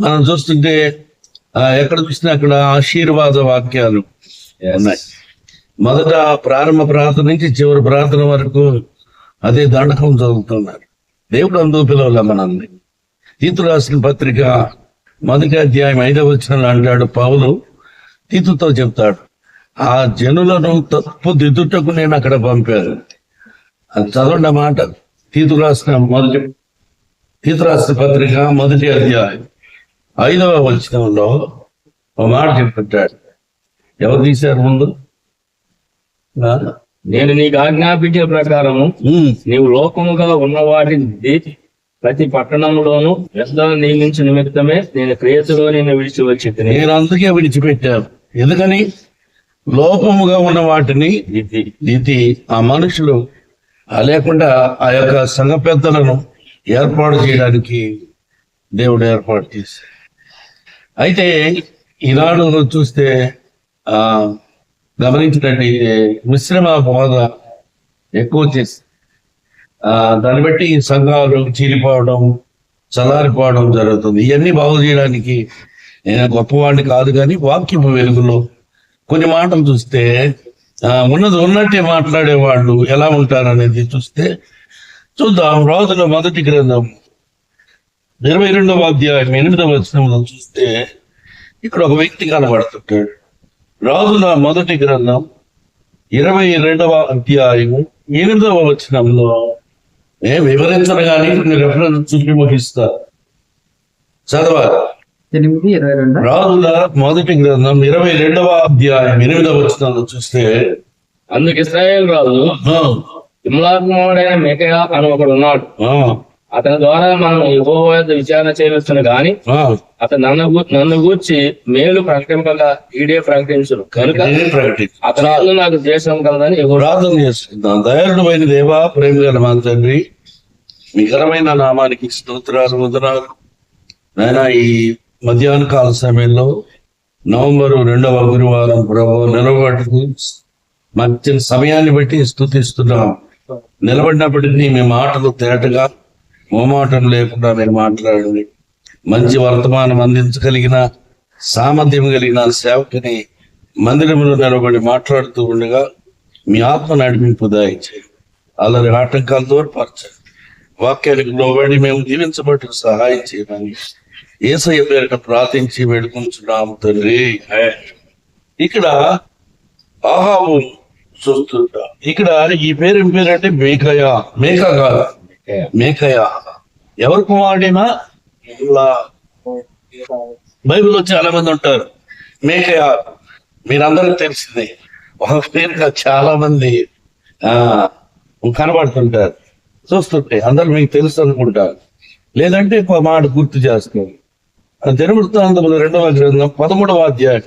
మనం చూస్తుంటే ఆ, ఎక్కడ చూసినా అక్కడ ఆశీర్వాద వాక్యాలు ఉన్నాయి. మొదట ప్రారంభ ప్రార్థన నుంచి చివరి ప్రార్థన వరకు అదే దండకం చదువుతున్నారు. దేవుడు అందుకు పిలవలే మనల్ని. తీతు రాసిన పత్రిక మొదటి అధ్యాయం ఐదవ వచ్చిన అంటాడు పౌలు తీతుతో చెప్తాడు ఆ జనులను తప్పు దిద్దుటకు నేను అక్కడ పంపాను. అది చదవండి మాట. తీతు రాసిన మొదటి తీతు రాసిన పత్రిక మొదటి అధ్యాయం. ఐదవ వచనంలో ఒక మాట చెప్తాడు ఎవరు తీశారు ముందు? నేను నీకు ఆజ్ఞాపించిన ప్రకారము. నీవు లోకముగా ఉన్న వాటిని ప్రతి పట్టణంలోను పెద్దలు నియమించిన నిమిత్తమే నేను క్రియతలో నేను విడిచి వచ్చి నేను అందుకే విడిచిపెట్టాను. ఎందుకని? లోపముగా ఉన్న వాటిని ఇది ఆ మనుషులు లేకుండా ఆ యొక్క సంఘ పెద్దలను ఏర్పాటు చేయడానికి దేవుడు ఏర్పాటు చేశాడు. అయితే ఈనాడు చూస్తే ఆ గమనించినట్టయితే మిశ్రమ బోధ ఎక్కువ చేసి ఆ దాన్ని బట్టి ఈ సంఘాలు చీలిపోవడం చల్లారిపోవడం జరుగుతుంది. ఇవన్నీ బాగు చేయడానికి నేను గొప్పవాడిని కాదు కానీ వాక్యపు వెలుగులో కొన్ని మాటలు చూస్తే ఆ, ఉన్నది ఉన్నట్టే మాట్లాడే వాళ్ళు ఎలా ఉంటారనేది చూస్తే చూద్దాం. రోజుల మొదటి గ్రంథం ఇరవై రెండవ అధ్యాయం ఎనిమిదవ వచనంలో చూస్తే ఇక్కడ ఒక వ్యక్తి కనబడుతుంటాడు. రాజుల మొదటి గ్రంథం ఇరవై రెండవ అధ్యాయం ఎనిమిదవ వచనంలో ఏ వివరించను కానీ కొన్ని రెఫరెన్స్ చూపి ముగిస్తారు చదవాలి. ఎనిమిది ఇరవై రెండు. రాజుల మొదటి గ్రంథం ఇరవై రెండవ అధ్యాయం ఎనిమిదవ వచనంలో చూస్తే అందుకు ఇస్రాయేల్ రాజు ఆ, ఇమ్లాకుమారుడైన మేకయా అని ఒకడు ఉన్నాడు. ఆ, అతని ద్వారా మనం యెహోవా విచారణ చేయవచ్చును గాని. అతను నన్ను నన్ను గూర్చి మేలు ప్రకటింపగా ఈడే ప్రకటించును కనుక. అతని నాకు ద్వేషం కలదని ప్రార్థన చేసుకుందాం దయాళుడు అయిన దేవా ప్రేమ గల మా తండ్రి ఘనమైన నామానికి స్తోత్రాలు వందనాలు నాయన ఈ మధ్యాహ్న కాల సమయంలో నవంబర్ రెండవ గురువారం ప్రభు నిలబడుకు మంచి సమయాన్ని బట్టి స్థుతిస్తున్నాం నిలబడినప్పటికీ మీ మాటలు తేటగా మోమాటం లేకుండా మీరు మాట్లాడండి. మంచి వర్తమానం అందించగలిగిన సామర్థ్యం కలిగిన సేవకుని మందిరంలో నిలబడి మాట్లాడుతూ ఉండగా మీ ఆత్మ నడిపింపు దాయించండి అల్లరి ఆటంకాలు దూరపరచండి వాక్యానికి లోబడి మేము జీవించబట్టు సహాయం చేయమని ఏసయ్య పేరిట ప్రార్థించి వేడుకుంటున్నాము తండ్రి. ఇక్కడ ఆహాబు చూస్తుంటా ఇక్కడ ఈ పేరు ఏం పేరు అంటే మేకయ మేక కాదు. మేకయ ఎవరి కుమారుడైనా ఇలా బైబిల్లో చాలా మంది ఉంటారు. మేకయ మీరందరికి తెలిసిందే. ఒక పేరుగా చాలా మంది ఆ కనబడుతుంటారు. చూస్తుంటే అందరు మీకు తెలుసు అనుకుంటారు. లేదంటే ఒక మాట గుర్తు చేస్తారు దినవృత్తాంతములు రెండవ గ్రంథం పదమూడవ అధ్యాయం.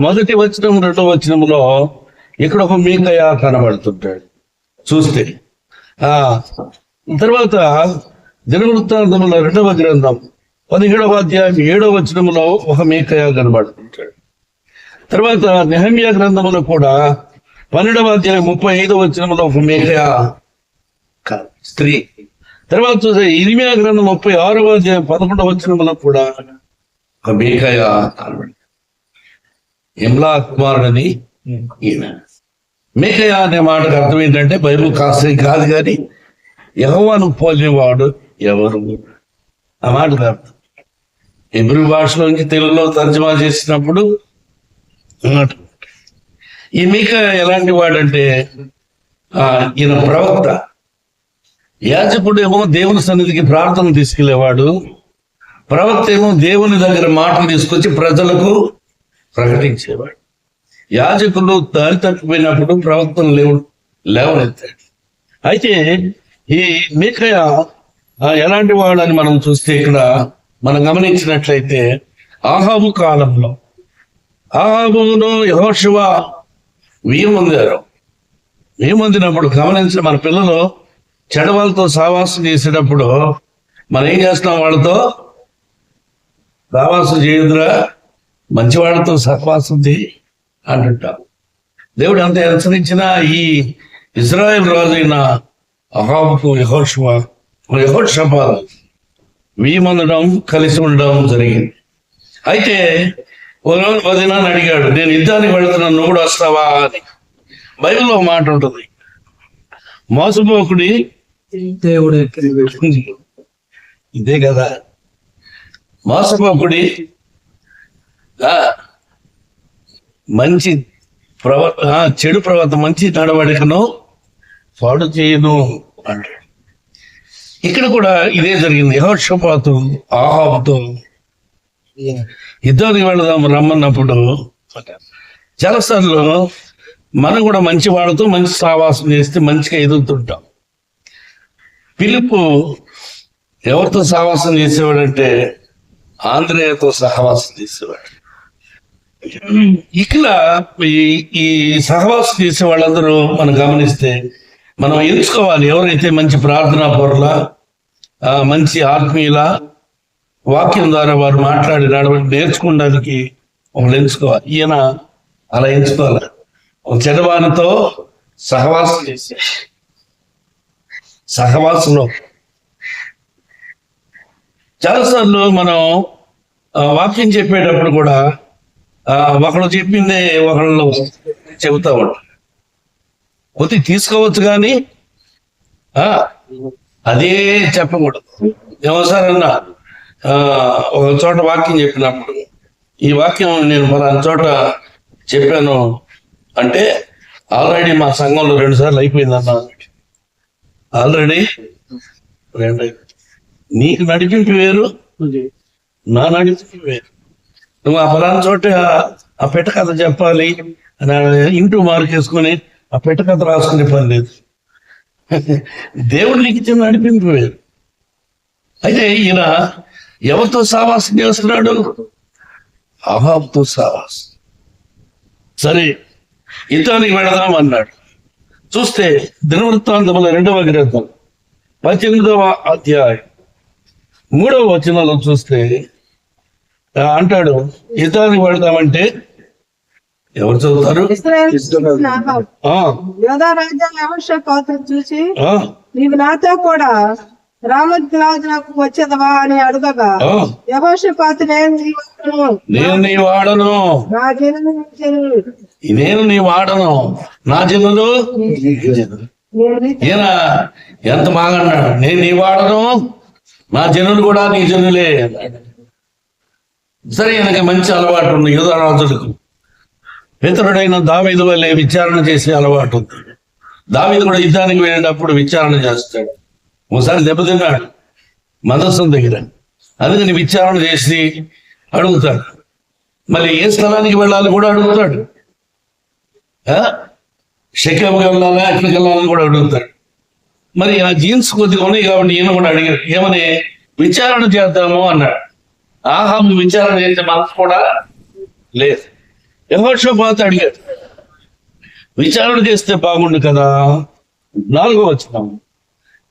మొదటి వచనం రెండవ వచనంలో ఇక్కడ ఒక మీకయ కనబడుతుంటాడు. చూస్తే ఆ తర్వాత దినవృత్తాంతముల రెండవ గ్రంథం పదిహేడవ అధ్యాయం ఏడవ వచనంలో ఒక మీకయ కనబడుతుంటాడు. తర్వాత నెహమ్యా గ్రంథములో కూడా పన్నెండవ అధ్యాయం ముప్పై ఐదవ వచనంలో ఒక మేకయ స్త్రీ. తర్వాత చూస్తే ఇరిమియా గ్రంథం ముప్పై ఆరవ అధ్యాయం పదకొండవ వచనంలో కూడా ఒక మేకయ కనబడింది ఇమ్లా కుమారుడని ఈయన. మేకయ అనే మాటకు అర్థం ఏంటంటే బైబిల్ కాస్త కాదు కానీ యహోవాను పోలినవాడు ఎవరు? ఆ మాట అర్థం ఎబ్రి భాషలోంచి తెలుగులో తర్జమా చేసినప్పుడు ఈ మీక ఎలాంటి వాడంటే ఈయన ప్రవక్త. యాజకుడు ఏమో దేవుని సన్నిధికి ప్రార్థన తీసుకెళ్ళేవాడు. ప్రవక్త ఏమో దేవుని దగ్గర మాటలు తీసుకొచ్చి ప్రజలకు ప్రకటించేవాడు. యాజకులు దారి తప్పిపోయినప్పుడు ప్రవక్తను లేవు లేవనెత్తాడు. అయితే ఈ మీకయ ఎలాంటి వాడని మనం చూస్తే ఇక్కడ మనం గమనించినట్లయితే ఆహాబు కాలంలో ఆహాబును యహోశివ వియ్యమందారు వియ్యమందినప్పుడు గమనించిన మన పిల్లలు చెడవాళ్ళతో సావాసం చేసేటప్పుడు మనం ఏం చేస్తున్నాం వాళ్ళతో? సావాసం చేయదురా మంచి వాళ్ళతో సహవాసం చేయి అంటుంటాం. దేవుడు అంత హెచ్చరించిన ఈ ఇజ్రాయెల్ రాజైన అహాబుకు యహోశివ యహోషమ వీమనడం కలిసి ఉండడం జరిగింది. అయితే ఒకరోజు అడిగాడు నేను యుద్ధానికి వెళుతున్నాను నువ్వు కూడా వస్తావా? అని. బైబిల్లో మాట ఉంటుంది. మోసపోకుడి దేవుడు ఇదే కదా. మోసపోకుడి మంచి ప్రవ చెడు ప్రవర్త మంచి నడవడికను పాడు చేయను అంటాడు. ఇక్కడ కూడా ఇదే జరిగింది. యహోషపాతు ఆహాబుతో యుద్ధానికి వెళదాం రమ్మన్నప్పుడు జలసర్లో మనం కూడా మంచి వాడుతూ మంచి సావాసం చేస్తే మంచిగా ఎదుగుతుంటాం. పిలుపు ఎవరితో సహవాసం చేసేవాడంటే ఆంధ్రేయతో సహవాసం చేసేవాడు. ఇక్కడ ఈ ఈ సహవాసం చేసే వాళ్ళందరూ మనం గమనిస్తే మనం ఎంచుకోవాలి. ఎవరైతే మంచి ప్రార్థనా పొరల ఆ, మంచి ఆత్మీయుల వాక్యం ద్వారా వారు మాట్లాడి నడవడి నేర్చుకోవడానికి ఒకళ్ళు ఎంచుకోవాలి. ఈయన అలా ఎంచుకోవాలి. ఒక చెడవానితో సహవాసం చేసే సహవాసంలో చాలాసార్లు మనం వాక్యం చెప్పేటప్పుడు కూడా ఒకళ్ళు చెప్పిందే ఒకళ్ళు చెబుతా ఉంటాం. కొద్ది తీసుకోవచ్చు కానీ అదే చెప్పకూడదు. ఏమోసారన్నా ఒక చోట వాక్యం చెప్పినప్పుడు ఈ వాక్యం నేను పలానా చోట చెప్పాను అంటే ఆల్రెడీ మా సంఘంలో రెండు సార్లు అయిపోయిందన్న ఆల్రెడీ రెండు. నీకు నడిపింపు వేరు నా నడిపింపు వేరు. నువ్వు ఆ ఫలానా చోట ఆ పెట్ట కథ చెప్పాలి అని ఇంటూ మార్క్ వేసుకొని ఆ పెట్టకథ రాసుకునే పని లేదు. దేవుడు నీకు ఇచ్చిన నడిపింపు వేరు. అయితే ఈయన ఎవరితో సావాసం చేస్తున్నాడు? అహాబ్తో సావాసం. సరే యుద్ధానికి వెళదాం అన్నాడు. చూస్తే దినవృత్తాంతముల రెండవ గ్రంథం పద్దెనిమిదవ అధ్యాయం. మూడవ వచనంలో చూస్తే అంటాడు యుద్ధానికి వెళదామంటే ఎవరు చదువుతారు? యోధా రాజ్యాన్ని యెహోషాపాతు చూసి ఆ, నీవు నాతో కూడా రామద్రాజునకు వచ్చేదవా అని అడగగా ఆ, యహోషపాతు నేను నీ వాడను. నేను నీ వాడను. నా నీ ఈయన ఎంత బాగా అన్నాడు? నేను నీ వాడను. నా జనులు కూడా నీ జనులే. సరే ఈయనకి మంచి అలవాటు ఉంది యుధరాజులకు ఇతరుడైన దావీదు వల్లే విచారణ చేసే అలవాటు ఉంది. దావీదు కూడా యుద్ధానికి వెళ్ళినప్పుడు విచారణ చేస్తాడు. ఒకసారి దెబ్బతిన్నాడు మదస్సం దగ్గర. అందుకని విచారణ చేసి అడుగుతాడు. మళ్ళీ ఏ స్థలానికి వెళ్ళాలి కూడా అడుగుతాడు. ఆ? వెళ్ళాలా ఎక్కడికి వెళ్ళాలని కూడా అడుగుతాడు. మరి ఆ జీన్స్ కొద్దిగా ఉన్నాయి కాబట్టి ఈయన కూడా అడిగాడు ఏమని? విచారణ చేద్దాము అన్నాడు. ఆహా విచారణ చేసే మనసు కూడా లేదు. యహోషపాత అడిగాడు విచారణ చేస్తే బాగుండు కదా? నాలుగో వచ్చినాం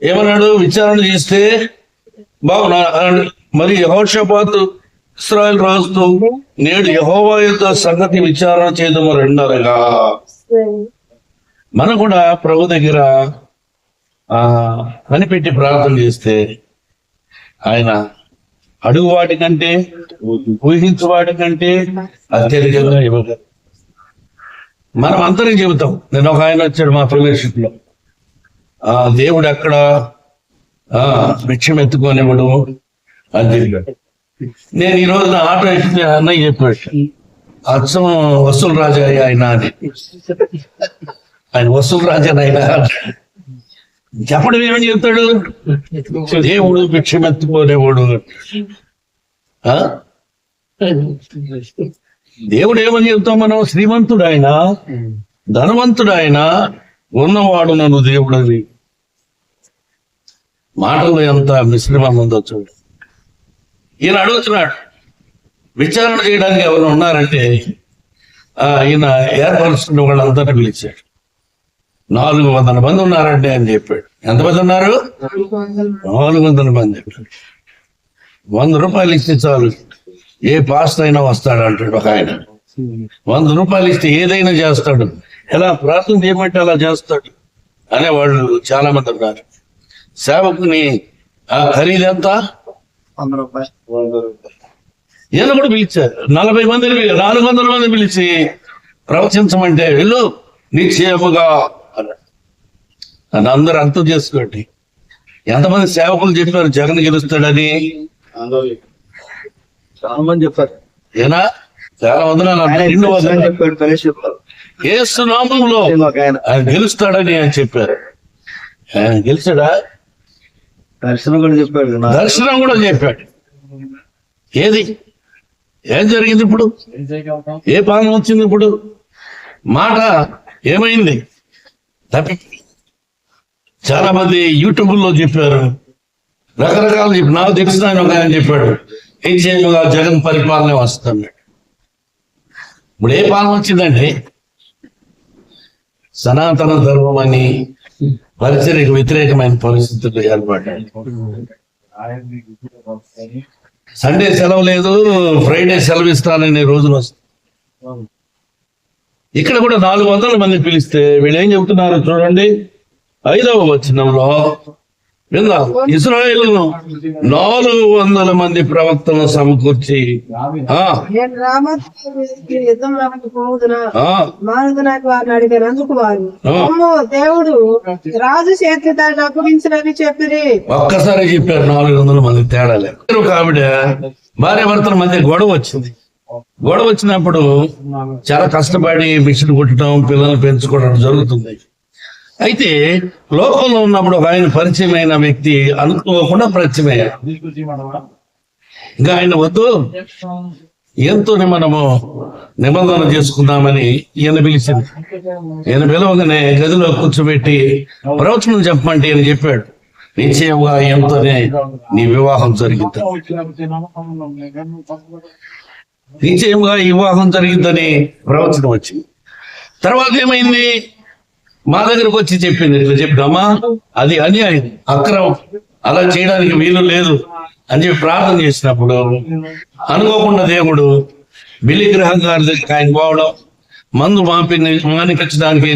ఏమన్నాడు? విచారణ చేస్తే బాగున్నా మరి యహోషపాతు ఇస్రాయల్ రాజుతో నేడు యహోవా యొక్క సంగతి విచారణ చేయదము రెండరగా మనం కూడా ప్రభు దగ్గర ఆ కనిపెట్టి ప్రార్థన చేస్తే ఆయన అడుగు వాటి కంటే ఊహించు వాటి కంటే అత్యధికంగా ఇవ్వగలరు మనం అందరం చెబుతాం. నేను ఒక ఆయన వచ్చాడు మా ఫెలోషిప్లో ఆ దేవుడు అక్కడ ఆ భిక్షం ఎత్తుకోనివ్వడు. అని చెప్పాడు నేను ఈ రోజు ఆటో ఎక్కితే అన్నయ్య చెప్పాడు. అచ్చం వసూలు రాజా ఆయన అని. ఆయన వసూలు రాజా ఆయన చెప్పడం ఏమని చెప్తాడు? దేవుడు భిక్షమెత్తుకునేవాడు. ఆ? దేవుడు ఏమని చెప్తాం మనం? శ్రీమంతుడు ఆయన ధనవంతుడు ఆయన ఉన్నవాడు నన్ను దేవుడు అని మాటలు ఎంత మిశ్రమం ఉందో చూడు. ఈయన అడుగుతున్నాడు విచారణ చేయడానికి ఎవరు ఉన్నారంటే ఆ, ఈయన ఏర్పరుస్తున్న వాళ్ళందరినీ పిలిచాడు. నాలుగు వందల మంది ఉన్నారండి అని చెప్పాడు. ఎంతమంది ఉన్నారు? నాలుగు వందల మంది. వంద రూపాయలు ఇస్తే చాలు. ఏ పాస్ట్ అయినా వస్తాడు అంటాడు ఒక ఆయన. వంద రూపాయలు ఇస్తే ఏదైనా చేస్తాడు. ఎలా ప్రార్థన చేయమంటే అలా చేస్తాడు అనేవాళ్ళు చాలా మంది ఉన్నారు. సేవకుని ఆ ఖరీదు ఎంత? ఈయన కూడా పిలిచారు? నలభై మందిని పిలి- నాలుగు వందల మంది పిలిచి ప్రవచించమంటే వెళ్ళు నిశ్చయముగా అన్నాడు. అని అందరూ అర్థం చేసుకోండి. ఎంతమంది సేవకులు చెప్పారు జగన్ గెలుస్తాడని? చాలా మంది చెప్పారు ఏనా చాలా వందనాలు యేసు నామంలో ఆయన గెలుస్తాడని ఆయన చెప్పారు. ఆయన గెలిచాడా? దర్శనం కూడా చెప్పాడు దర్శనం కూడా చెప్పాడు. ఏది? ఏం జరిగింది ఇప్పుడు? ఏ పాలన వచ్చింది ఇప్పుడు? మాట ఏమైంది? తప్పి చాలా మంది యూట్యూబ్లో చెప్పారు. రకరకాలు చెప్పి నాకు తెలిసిన ఆయన ఒక ఆయన చెప్పాడు ఏం చేయను జగన్ పరిపాలన వస్తున్నాడు ఇప్పుడు ఏ పాలన వచ్చిందండి? సనాతన ధర్మం అని పరిచర్యకు వ్యతిరేకమైన పరిస్థితులు ఏర్పడ్డాయి సండే సెలవు లేదు ఫ్రైడే సెలవు ఇస్తాననే రోజులు వస్తాయి. ఇక్కడ కూడా నాలుగు వందల మంది పిలిస్తే వీళ్ళు ఏం చెబుతున్నారు చూడండి. ఐదవ వచనంలో విందాం ఇస్రాయేల్ నాలుగు వందల మంది ప్రవక్తలను సమకూర్చి దేవుడు రాజు చేతి దాన్ని అప్పగించినని చెప్పిరి. ఒక్కసారి చెప్పారు నాలుగు వందల మంది తేడా లేదు. ఒక ఆవిడ భార్య భర్తల మధ్య గొడవ వచ్చింది. గొడవ వచ్చినప్పుడు చాలా కష్టపడి మిషన్ కుట్టడం పిల్లల్ని పెంచుకోవడం జరుగుతుంది. అయితే లోకంలో ఉన్నప్పుడు ఒక ఆయన పరిచయమైన వ్యక్తి అనుకోకుండా పరిచయమయ్యారు. ఇంకా ఆయన వద్దు. ఎంతోనే మనము నిబంధన చేసుకుందామని ఈయన పిలిచింది. ఈయన పిలవగానే గదిలో కూర్చోబెట్టి ప్రవచనం చెప్పమంటే ఈయన చెప్పాడు. నిశ్చయంగా ఎంతోనే నీ వివాహం జరిగింది నిశ్చయంగా ఈ వివాహం జరిగిందని ప్రవచనం వచ్చింది. తర్వాత ఏమైంది? మా దగ్గరకు వచ్చి చెప్పింది ఇట్లా చెప్పామా అది అన్యాయం అక్రమం. అలా చేయడానికి వీలు లేదు అని చెప్పి ప్రార్థన చేసినప్పుడు అనుకోకుండా దేవుడు బిల్లి గ్రహం గారి దగ్గరికి ఆయన పోవడం మందు మాపి మానిపించడానికి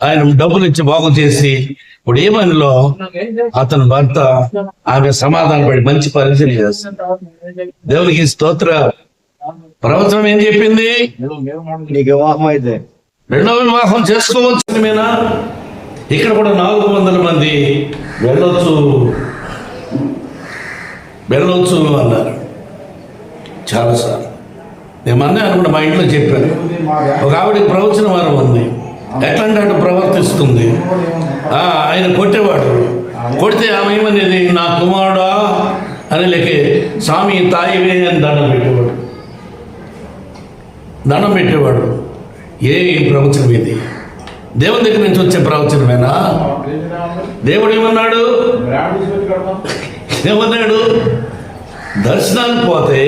ఆయన డబ్బులు ఇచ్చి బాగు చేసి ఇప్పుడు ఏ పనిలో అతని భర్త ఆమె సమాధాన పడి మంచి పరిచయం చేస్తాడు దేవునికి స్తోత్ర. ప్రవచనం ఏం చెప్పింది? నీకు వివాహం అయితే రెండవ వివాహం చేసుకోవచ్చు మేనా ఇక్కడ కూడా నాలుగు వందల మంది వెళ్ళొచ్చు. వెళ్ళొచ్చు అన్నారు. చాలాసార్లు మేము అన్నీ అనుకుంటా మా ఇంట్లో చెప్పాను. ఒక ఆవిడకి ప్రవచన వారం ఉంది. ఎట్లాంటి అటు ప్రవర్తిస్తుంది? ఆయన కొట్టేవాడు. కొడితే ఆమె ఏమనేది నా కుమారుడా అని లేకే స్వామి తాయివే అని దండం పెట్టేవాడు. దండం పెట్టేవాడు. ఏ ప్రవచనం ఇది. దేవుని దగ్గర నుంచి వచ్చే ప్రవచనమేనా? దేవుడు ఏమన్నాడు? ఏమన్నాడు? దర్శనాలు పోతే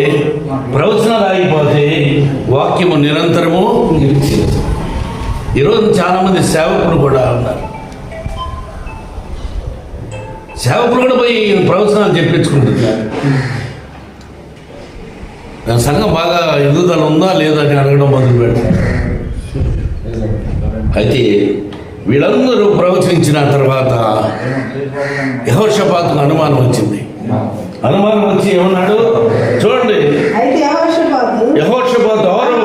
ప్రవచనాలు ఆగిపోతే వాక్యము నిరంతరము నిలిచింది ఈరోజు చాలామంది సేవకులు కూడా ఉన్నారు. సేవకులు కూడా పోయి ప్రవచనాలు చెప్పించుకుంటున్నారు. సంఘం బాగా ఎదుగుదల ఉందా లేదా అని అడగడం మొదలు పెడతారు అయితే వీళ్ళందరూ ప్రవచించిన తర్వాత యహోషపాత్కు అనుమానం వచ్చింది. అనుమానం వచ్చి ఏమన్నాడు? చూడండి. యెహోషాపాతు ఎవరు?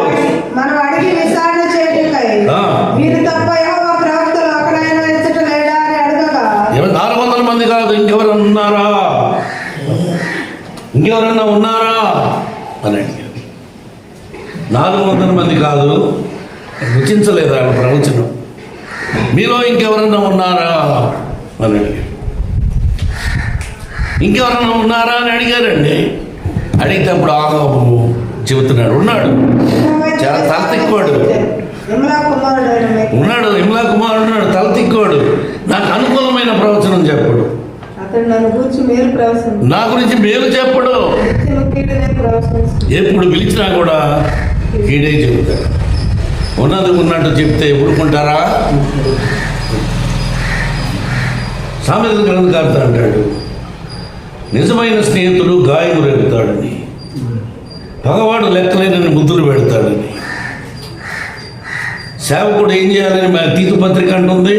నాలుగు వందల మంది కాదు ఉన్నారా? ఇంకెవరన్నా ఉన్నారా? అని అడిగారు నాలుగు వందల మంది కాదు రుచించలేదు ఆయన ప్రవచనం. మీలో ఇంకెవరన్నా ఉన్నారా అని అడిగారు ఇంకెవరన్నా ఉన్నారా అని అడిగారండి. అడిగితే అప్పుడు ఆగాము చెబుతున్నాడు ఉన్నాడు. చాలా తల విమలా వ్యక్తి. ఉన్నాడు ఇమ్లా కుమారుడు ఉన్నాడు తల తిక్కువాడు నాకు అనుకూలమైన ప్రవచనం చెప్పడు. నా గురించి మేలు చెప్పడు. ఎప్పుడు పిలిచినా కూడా ఈడే చెబుతాడు. ఉన్నది ఉన్నట్టు చెప్తే ఊరుకుంటారా? సామెతల గ్రంథకర్త అంటాడు. నిజమైన స్నేహితుడు గాయము రేపుతాడని. పగవాడు లెక్కలేనని ముద్దులు పెడతాడని. సేవకుడు ఏం చేయాలని మా తీతు పత్రిక అంటుంది?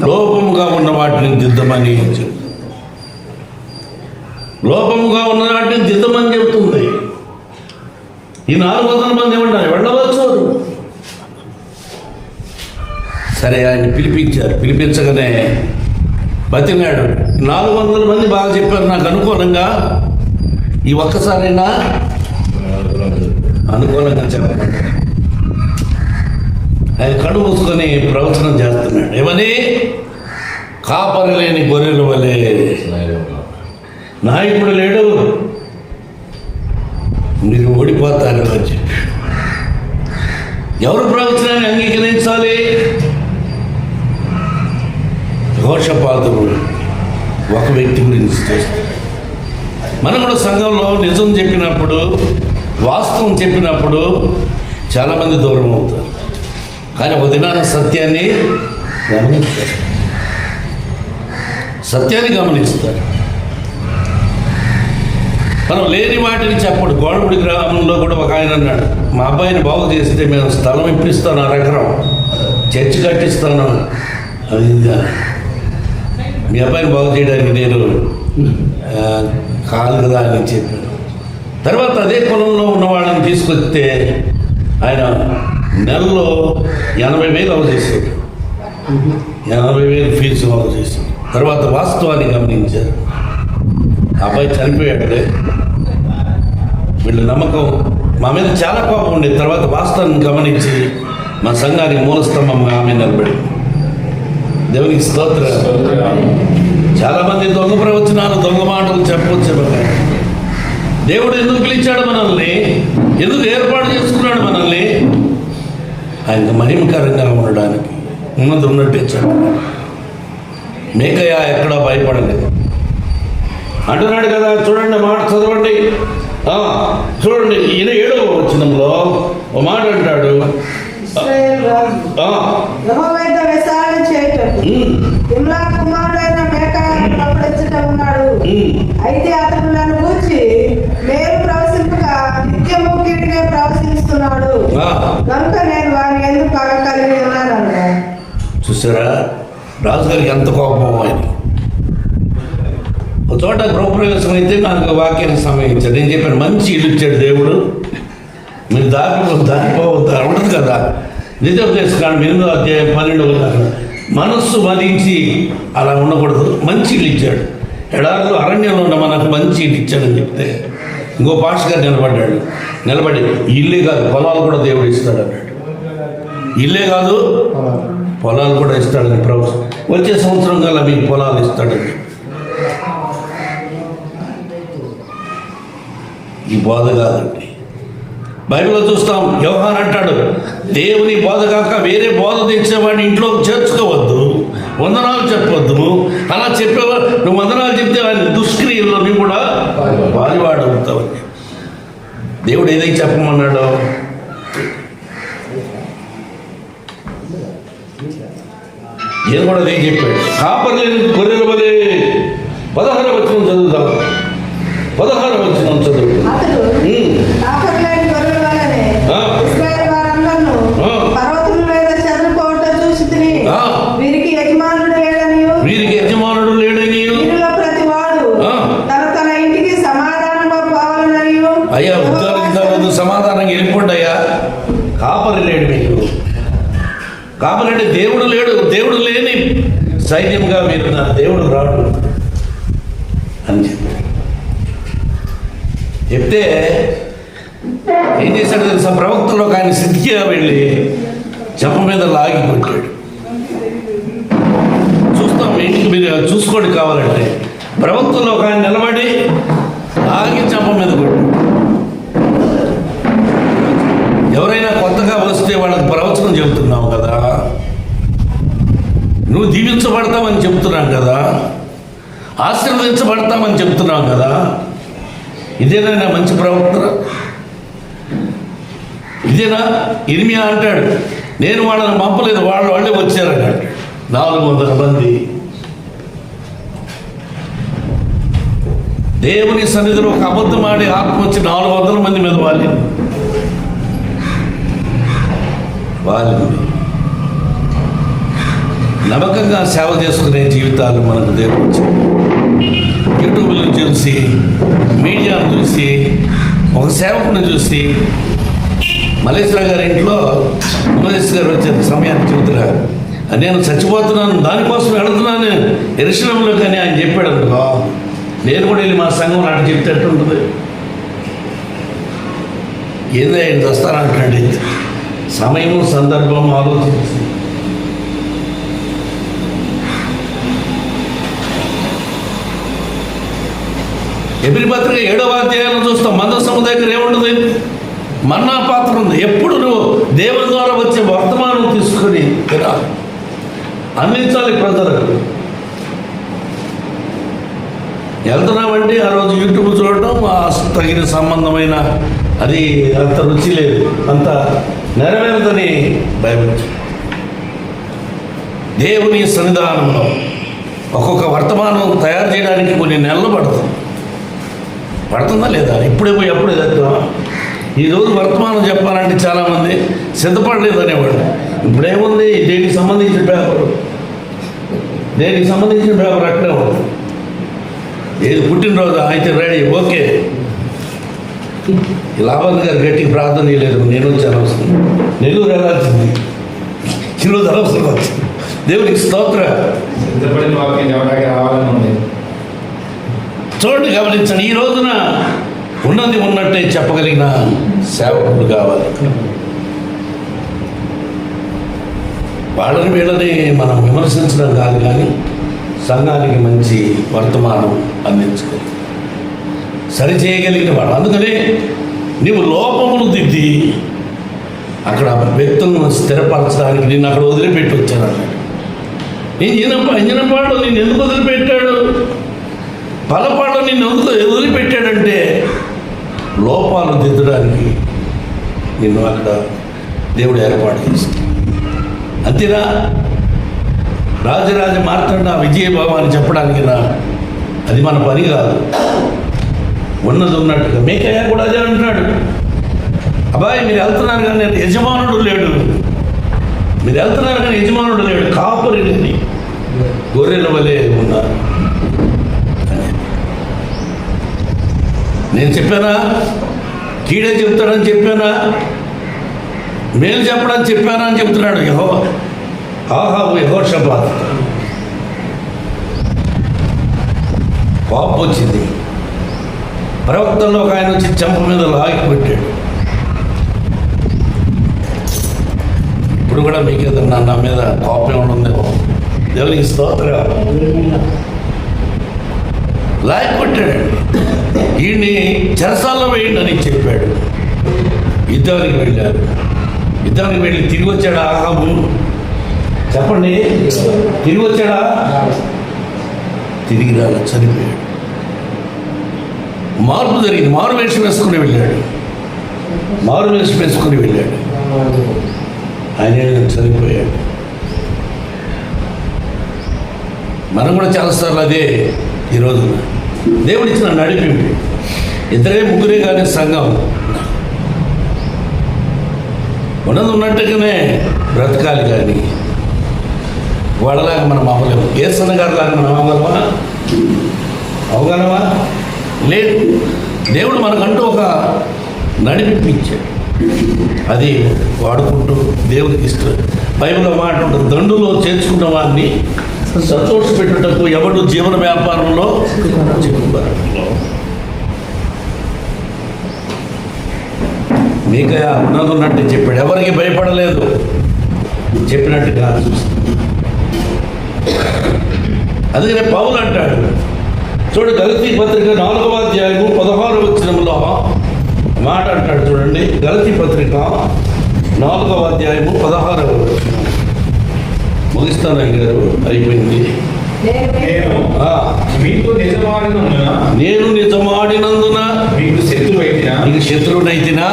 లోపముగా ఉన్న వాటిని దిద్దమని చెప్తుంది. లోపముగా ఉన్న వాటిని దిద్దమని చెబుతుంది ఈ నాలుగు వందల మంది ఏమన్నారు వెళ్ళవచ్చు సరే ఆయన పిలిపించారు పిలిపించగానే బతిన్నాడు నాలుగు వందల మంది బాగా చెప్పారు నాకు అనుకూలంగా. ఈ ఒక్కసారైనా అనుకూలంగా చెప్పండి. ఆయన కళ్ళు మూసుకొని ప్రవచనం చేస్తున్నాడు. ఏమని? కాపరలేని గొర్రెల వలె నాయకుడు లేడు. మీరు ఓడిపోతారు అని చెప్పి. ఎవరు ప్రవచనాన్ని అంగీకరించాలి? ఘోషపాతుడు ఒక వ్యక్తి గురించి చేస్తాడు మనం కూడా సంఘంలో నిజం చెప్పినప్పుడు వాస్తవం చెప్పినప్పుడు చాలామంది దూరం అవుతారు. కానీ ఒక దినాన సత్యాన్ని గమనిస్తారు. సత్యాన్ని గమనిస్తారు. మనం లేని వాటిని చెప్పడు. గోడపుడి గ్రామంలో కూడా ఒక ఆయన అన్నాడు మా అబ్బాయిని బాగు చేస్తే మేము స్థలం ఇప్పిస్తాను అరకరం చర్చి కట్టిస్తాను. అది మీ అబ్బాయిని బాగు చేయడానికి నేను కాదు కదా అని చెప్పాను. తర్వాత అదే కులంలో ఉన్న వాళ్ళని తీసుకొస్తే ఆయన నెలలో ఎనభై వేలు అవ చేశాడు. ఎనభై వేలు ఫీజు అవ చేశాడు. తర్వాత వాస్తవాన్ని గమనించారు. అబ్బాయి చనిపోయాడు. వీళ్ళ నమ్మకం మా మీద చాలా కోపం ఉండేది. తర్వాత వాస్తవాన్ని గమనించి మా సంఘానికి మూలస్తంభంగా ఆమె నిలబడింది. దేవునికి స్తోత్రం. చాలా మంది దొంగ ప్రవచనాలు దొంగ మాటలు చెప్పవచ్చు దేవుడు ఎందుకు పిలిచాడు మనల్ని? ఎందుకు ఏర్పాటు చేసుకున్నాడు మనల్ని? ఆయనకు మహిమకరంగా ఉండడానికి. ఉన్నది ఉన్నట్టే చెప్పాడు మేకయ్య ఎక్కడా భయపడలేదు. అంటున్నాడు కదా చూడండి మాట చదవండి. చూడండి ఈయన ఏడవ వచనంలో ఓ మాట అంటాడు. కుమారుడైన ఉన్నాడు. అయితే నన్ను నేను ప్రవశింపగా నిత్యము కీడినే ప్రవశిస్తున్నాడు. ఆ, కనుక నేను వారిని ఎందుకు పగ కలిగి ఉన్నాను అన్నాడు. చూసారా? రాజుగారికి ఎంత కోపం ఆయన ఒక చోట గృహప్రవేశం అయితే నాకు వాక్యానికి సమయం ఇచ్చాడు. నేను చెప్పాను మంచి ఇల్లు ఇచ్చాడు దేవుడు. మీరు దారిపో దారిపోవద్దు ఉండదు కదా. నిజోపదేశం కానీ ఎనిమిదో అధ్యాయం పన్నెండు మనస్సు వధించి అలా ఉండకూడదు. మంచి ఇల్లు ఇచ్చాడు. ఎడారులు అరణ్యంలో ఉన్న మనకు మంచి ఇల్లు ఇచ్చాడని చెప్తే ఇంకో పాష గారు నిలబడ్డాడు. నిలబడి ఇల్లే కాదు పొలాలు కూడా దేవుడు ఇస్తాడు అన్నాడు. ఇల్లే కాదు పొలాలు కూడా ఇస్తాడని ప్రభు వచ్చే సంవత్సరం కల్లా మీకు పొలాలు ఇస్తాడని ఈ బాధ కాదండి. బైబిల్లో చూస్తాం యోహాన్ అంటాడు దేవుని బోధ కాక వేరే బోధ తెచ్చేవాడిని ఇంట్లోకి చేర్చుకోవద్దు వందనాలు చెప్పవద్దు అలా చెప్పేవా నువ్వు వందనాలు చెప్తే ఆయన దుష్క్రియల్లో నువ్వు కూడా వాడివాడు అవుతావని దేవుడు ఏదైతే చెప్పమన్నాడో నేను కూడా అదే చెప్పాడు. కాపర్లేని గొర్రెల వలే పదహార వచ్చిన చదువుతాం పదహారు వచ్చిన చదువు అతడు ఉమ్. కాపర్లేని గొర్రెల వలెనే ఆ. ఇశ్రాయేలు వారందరినూ ఆ. పర్వతం మీద చదువుకోవటం చూసి తిని ఆ. వీరికి యజమానుడు లేడనియు వీరికి యజమానుడు లేడని వీరిలో ప్రతి వాడు ఆ. తన తన ఇంటికి సమాధానంగా పోవాలననియు అయ్యా ఉద్యోగం తర్వాత సమాధానంగా వెళ్ళిపోండి అయ్యా. కాపరి లేడు మీకు. కాపరి దేవుడు లేడు దేవుడు లేని సైన్యంగా మీరు నా దేవుడు రాడు అని చెప్పి చెప్తే ఏం చేశాడు తెలుసా? ప్రవక్తలో ఆయన సిద్ధిగా వెళ్ళి చెప్ప మీద లాగి కొట్టాడు. చూస్తాం ఇంటికి మీరు చూసుకోండి కావాలంటే. ప్రవక్తలో ఒక ఆయన నిలబడి లాగి చెప్ప మీద కొట్టాడు. ఎవరైనా వస్తే వాళ్ళకి ప్రవచనం చెబుతున్నావు కదా? నువ్వు దీవించబడతామని చెప్తున్నాం కదా? ఆశీర్వదించబడతామని చెప్తున్నాం కదా? ఇదేనా మంచి ప్రవర్తన ఇదేనా? ఇరిమియా అంటాడు నేను వాళ్ళని పంపలేదు వాళ్ళ వాళ్ళే వచ్చారన్నాడు నాలుగు వందల మంది. దేవుని సన్నిధిలో ఒక అబద్ధం ఆడి ఆత్మ వచ్చి నాలుగు వందల మంది మీద వాళ్ళు వాళ్ళని నమ్మకంగా సేవ చేసుకునే జీవితాలు మనకు దేవుడు యూట్యూబ్లను యూట్యూబ్లో చూసి మీడియాను చూసి ఒక సేవకుని చూసి మల్లేశ్వర గారి ఇంట్లో ఉమేష్ గారు వచ్చే సమయానికి చెబుతున్నారు నేను చచ్చిపోతున్నాను దానికోసం వెళుతున్నాను ఎరిశ్రమంలో కానీ ఆయన చెప్పాడు అనుకో నేను కూడా వెళ్ళి మా సంఘం నాటి చెప్తేట్టు ఉంటుంది ఏదో ఆయన వస్తానంటాడు సమయం సందర్భం ఆలోచించి. ఎబిరి పత్రిక ఏడవ అధ్యాయంలో చూస్తాం మందసము దగ్గర ఏముంటుంది మన్నా పాత్ర ఉంది. ఎప్పుడు నువ్వు దేవుని ద్వారా వచ్చే వర్తమానం తీసుకొని తినాలి. అందించాలి ప్రజలకు. వెళ్తున్నామంటే ఆ రోజు యూట్యూబ్ చూడటం తగిన సంబంధమైన అది అంత రుచి లేదు. అంత నెరవేరుదని బైబిల్. దేవుని సన్నిధానంలో ఒక్కొక్క వర్తమానం తయారు చేయడానికి కొన్ని నెలలు పడుతుంది. పడుతుందా లేదా? ఇప్పుడే పోయి అప్పుడే చేద్దాం ఈరోజు వర్తమానం చెప్పాలంటే చాలామంది సిద్ధపడలేదు అనేవాడు ఇప్పుడేముంది? దేనికి సంబంధించిన పేపర్? దేనికి సంబంధించిన పేపర్ అక్కడే ఉంది. ఏది పుట్టినరోజు? అయితే రెడీ ఓకే. లాభాలు గారు గట్టికి ప్రార్థన చేయలేదు. నేను వచ్చాను అవసరం నెల్లూరు వెళ్ళాల్సింది. ఈరోజు అవసరం వచ్చింది దేవునికి స్తోత్ర. చూడండి గమనించండి. ఈ రోజున ఉన్నది ఉన్నట్టే చెప్పగలిగిన సేవకుడు కావాలి. వాళ్ళని వీళ్ళని మనం విమర్శించడం కాదు కానీ సంఘానికి మంచి వర్తమానం అందించగలి సరి చేయగలిగిన వాడు. అందుకనే నీవు లోపములు దిద్ది అక్కడ వ్యక్తులను స్థిరపరచడానికి నిన్ను అక్కడ వదిలిపెట్టి వచ్చాను అన్నాడు. ఇంజిన ఇంజినపాడు నేను ఎందుకు వదిలిపెట్టాడు? పలపాడు నిన్ను ఎందుకు వదిలిపెట్టాడంటే లోపాలు దిద్దడానికి నిన్ను అక్కడ దేవుడు ఏర్పాటు చేస్తాడు అంతేనా? రాజరాజ మార్తండ విజయబాబు అని చెప్పడానికి నా అది మన పని కాదు. ఉన్నది ఉన్నట్టుగా మేకయ్య కూడా అదే అంటున్నాడు. అబ్బాయి మీరు వెళ్తున్నారు కానీ యజమానుడు లేడు. మీరు వెళ్తున్నారు కానీ యజమానుడు లేడు. కాపరి లేని గొర్రెల వలె ఉన్నారు నేను చెప్పానా? కీడే చెప్తాడని చెప్పానా? మేలు చెప్పడానికి చెప్పానా అని చెప్తున్నాడు యహో. ఆహా యహో షబాత్ కోపం వచ్చింది. ప్రవక్తల్లో ఒక ఆయన వచ్చి చెంప మీద లాగి పెట్టాడు ఇప్పుడు కూడా మీకు ఏదన్నా నా మీద కోపం ఏమైనా దేవునికి స్తోత్ర. లాగి ఈయన్ని చెరసాల్లో వేయండి అని చెప్పాడు. యుద్ధానికి వెళ్ళారు. యుద్ధానికి వెళ్ళి తిరిగి వచ్చాడు ఆహాబు? చెప్పండి. తిరిగి వచ్చాడా? తిరిగి రాల చనిపోయాడు. మార్పు జరిగింది. మారు వేషం వేసుకుని వెళ్ళాడు. మారు వేషం వేసుకుని వెళ్ళాడు. ఆయన చనిపోయాడు. మనం కూడా చాలాసార్లు అదే ఈరోజు దేవుడు ఇచ్చిన నడిపింపు ఇద్దరే ముగ్గురే కానీ సంఘం. ఉన్నది ఉన్నట్టుగానే బ్రతకాలి కానీ వాళ్ళలాగా మనం అవ్వలేము. ఏ సన్నగారు లాగా మనం అవ్వగలమా? అవగలమా లేదు. దేవుడు మనకంటూ ఒక నడిపించాడు అది వాడుకుంటూ దేవుడికి ఇష్టం బైబిల్లో మాట ఉంటుంది దండులో చేర్చుకున్న వారిని సంతోష పెట్టుటకు ఎవడు జీవన వ్యాపారంలో చిక్కుబడటంలో మీకయా ఉన్నది ఉన్నట్టు చెప్పాడు. ఎవరికి భయపడలేదు. చెప్పినట్టుగా అందుకనే పౌలు అంటాడు చూడు గలతీ పత్రిక నాలుగవ అధ్యాయము పదహారు వచనంలో మాట అంటాడు చూడండి. గలతీ పత్రిక నాలుగవ అధ్యాయము పదహారవ ముగిస్తాను గారు అయిపోయింది. నేను నిజమాడినందున మీకు శత్రువైతినా? శత్రువునైతినా?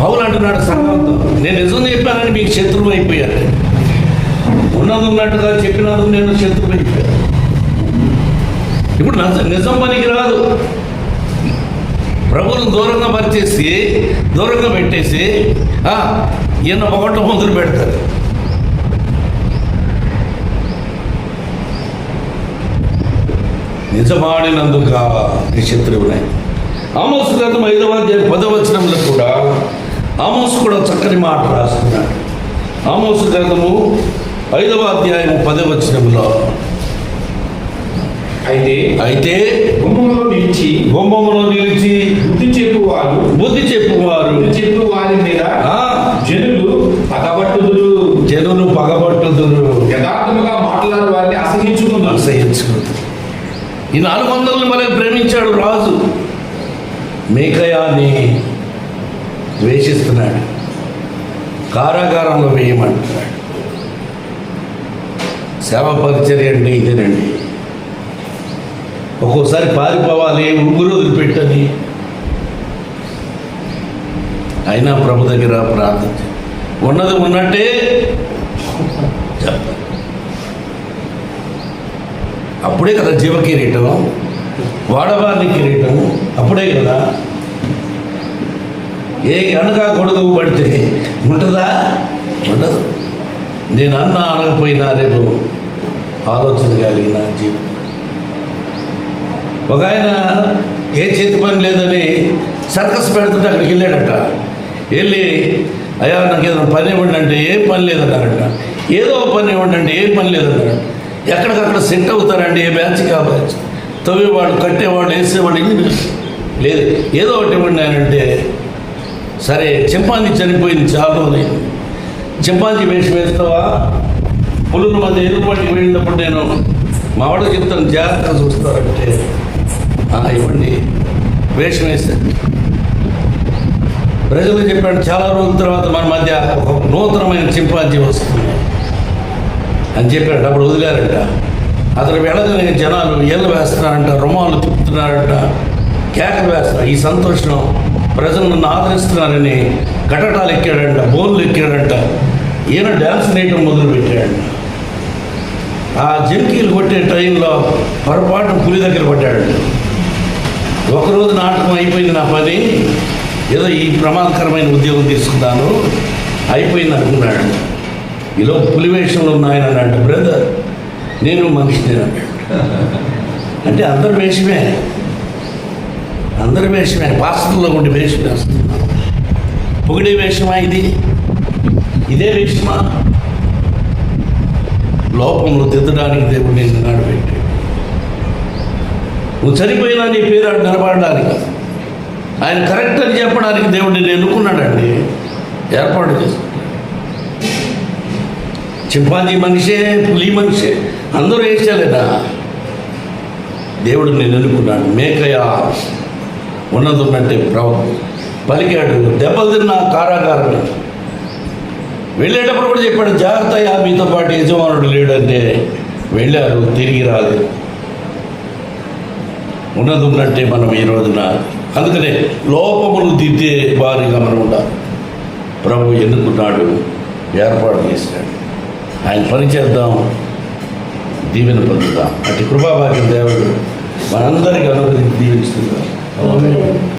పౌలు అంటున్నాడు సంఘంతో నేను నిజం చెప్పానని మీకు శత్రువు అయిపోయాను. ఉన్నది ఉన్నట్టుగా చెప్పినందుకు నేను శత్రువు అయిపోయాను. ఇప్పుడు నిజం పనికి రాదు. ప్రభువును దూరంగా పరిచేసి దూరంగా పెట్టేసి ఈయన ఒకటి మొదలు పెడతారు. నిజమాడినందుక నీ శత్రువునే. అమోసు గ్రంథం ఐదవ అధ్యాయం పదవచనంలో కూడా ఆమోసు కూడా చక్కని మాట రాస్తున్నాడు. అమోసు గతము ఐదవ అధ్యాయం పదవచనంలో అయితే అయితే గుమ్మములో నిలిచి గుమ్మములో నిలిచి బుద్ధి చెప్పువారు. బుద్ధి చెప్పువారు. చెప్పు వారి మీద జనులు పగబట్టుదురు. జనులు పగబట్టుదురు. యథార్థముగా మాట్లాడు వారిని అసహించుకుందరు. అసహించుకుంటారు ఈ నాలుగు వందలను మనకి ప్రేమించాడు రాజు. మేకయాన్ని ద్వేషిస్తున్నాడు. కారాగారంలో వేయమంటున్నాడు. సేవ పరిచర్య అంటే ఇదేనండి. ఒక్కోసారి పారిపోవాలి ముగ్గురు వదిలిపెట్టని. అయినా ప్రభు దగ్గర ప్రార్థన ఉన్నది ఉన్నట్టే చెప్పాలి అప్పుడే కదా జీవ కిరీటం వాడవారిని కిరీటం అప్పుడే కదా. ఏ అనగా కొడుకు పడితే ఉంటుందా? ఉండదు. నేను అన్న అనకపోయినా రేపు ఆలోచన కలిగిన జీవితం. ఒక ఆయన ఏ చేతి పని లేదని సర్కస్ పెడుతుంటే అక్కడికి వెళ్ళాడట. వెళ్ళి అయ్యా నాకు ఏదైనా పని ఇవ్వండి అంటే ఏం పని లేదన్నారట ఏదో ఒక పని ఇవ్వండి అంటే ఏం పని లేదన్నాడు. ఎక్కడికక్కడ సెట్ అవుతారండి ఏ బ్యాచ్ కా బ్యాచ్. తవ్వేవాడు కట్టేవాడు వేసేవాడు లేదు. ఏదో ఒకటి ఇవ్వండి అంటే సరే చింపాంజీ చనిపోయింది చాలా రోజులైంది చింపాంజీ వేషం వేస్తావా? పులుల మధ్య ఎదురుపాటికి వెళ్ళినప్పుడు నేను మా వాడు చెప్తాను జాగ్రత్తగా చూస్తారంటే. ఇవ్వండి. వేషం వేస్తాను ప్రజలు చెప్పాడు చాలా రోజుల తర్వాత మన మధ్య ఒక నూతనమైన చింపాంజీ వస్తుంది. అని చెప్పాడు అప్పుడు వదిలారంట. అతను వెళ్ళగలిగిన జనాలు ఏళ్ళు వేస్తున్నారంట రుమాలు తిప్పుతున్నారంట కేకలు వేస్తున్నారు. ఈ సంతోషం ప్రజలు నన్ను ఆదరిస్తున్నారని కటటాలు ఎక్కాడంట బోన్లు ఎక్కాడంట ఈయన డ్యాన్స్ నేయటం మొదలుపెట్టాడు ఆ జంకీలు కొట్టే ట్రైన్లో పొరపాటు పులి దగ్గర పడ్డాడు ఒకరోజు నాటకం అయిపోయింది నా పని. ఏదో ఈ ప్రమాదకరమైన ఉద్యోగం తీసుకున్నాను. అయిపోయింది అనుకున్నాడు. ఈలో పులివేషంలో ఉన్న ఉన్నాయని అన్నాడు బ్రదర్ నేను మనిషిని అన్నాడు. అంటే అందరు వేషమే. అందరి వేషమే. పాస్టర్లో ఉండి వేషం వేస్తున్నాను పొగిడే వేషమా ఇది? ఇదే వేషమా? లోపంలో దిద్దడానికి దేవుడు నేను నడబెట్టి నువ్వు చనిపోయినా నీ పేరు అటు నిలబడడానికి. ఆయన కరెక్ట్ అని చెప్పడానికి దేవుడు నేను ఎన్నుకున్నాడండి. ఏర్పాటు చేసి చింపాంజీ మనిషే పులి మనిషే అందరూ వేసాలేదా దేవుడు నేను ఎన్నుకున్నాడు. మేకయా ఉన్నది ఉన్నట్టే ప్రభు పలికాడు దెబ్బలు తిన్న కారాగారం వెళ్ళేటప్పుడు కూడా చెప్పాడు జాగ్రత్తగా మీతో పాటు యజమానుడు లేడంటే వెళ్ళారు తిరిగి రాలేదు. ఉన్నది ఉన్నట్టే మనం ఈ రోజున. అందుకనే లోపములు దిద్దే వారిగా మనం ఉండాలి. ప్రభు ఎన్నుకున్నాడు ఏర్పాటు చేశాడు. ఆయన పని చేద్దాం. దీవెన పొందుతాం అటు కృపాభాగ్యం దేవుడు మనందరికీ అనుగ్రహించి దీవిస్తున్నాం